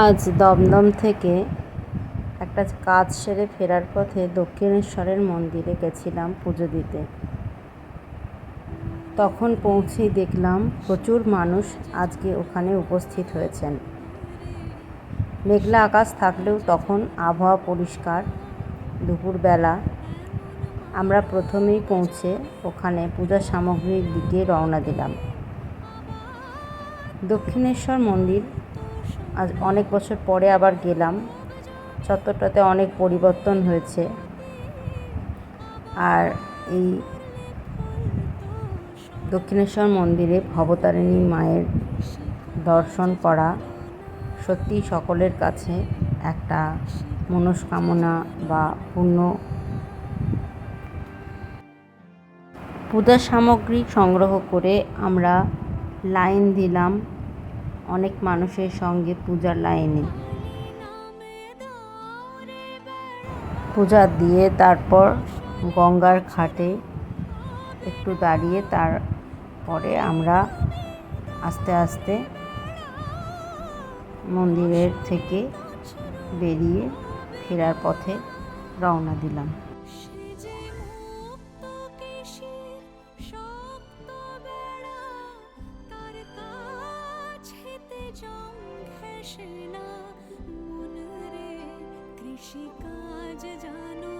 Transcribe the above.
আজ দমদম থেকে একটা কাজ সেরে ফেরার পথে দক্ষিণেশ্বরের মন্দিরে গেছিলাম পুজো দিতে। তখন পৌঁছেই দেখলাম প্রচুর মানুষ আজকে ওখানে উপস্থিত হয়েছেন। মেঘলা আকাশ থাকলেও তখন আবহাওয়া পরিষ্কার, দুপুরবেলা আমরা প্রথমেই পৌঁছে ওখানে পূজার সামগ্রীর দিকে রওনা দিলাম। দক্ষিণেশ্বর মন্দির আজ অনেক বছর পরে আবার গেলাম। চত্বরটাতে অনেক পরিবর্তন হয়েছে। আর এই দক্ষিণেশ্বর মন্দিরে ভবতারিণী মায়ের দর্শন করা সত্যি সকলের কাছে একটা মনস্কামনা বা পূর্ণ পূজার সামগ্রী সংগ্রহ করে আমরা লাইন দিলাম। অনেক মানুষের সঙ্গে পূজার লাইনে। পূজা দিয়ে তারপর গঙ্গার ঘাটে একটু দাঁড়িয়ে, তারপরে আমরা আস্তে আস্তে মন্দিরের থেকে বেরিয়ে ফেরার পথে রওনা দিলাম। কাছেতে জং ঘেঁষে না। মন রে, কৃষিকাজ জানো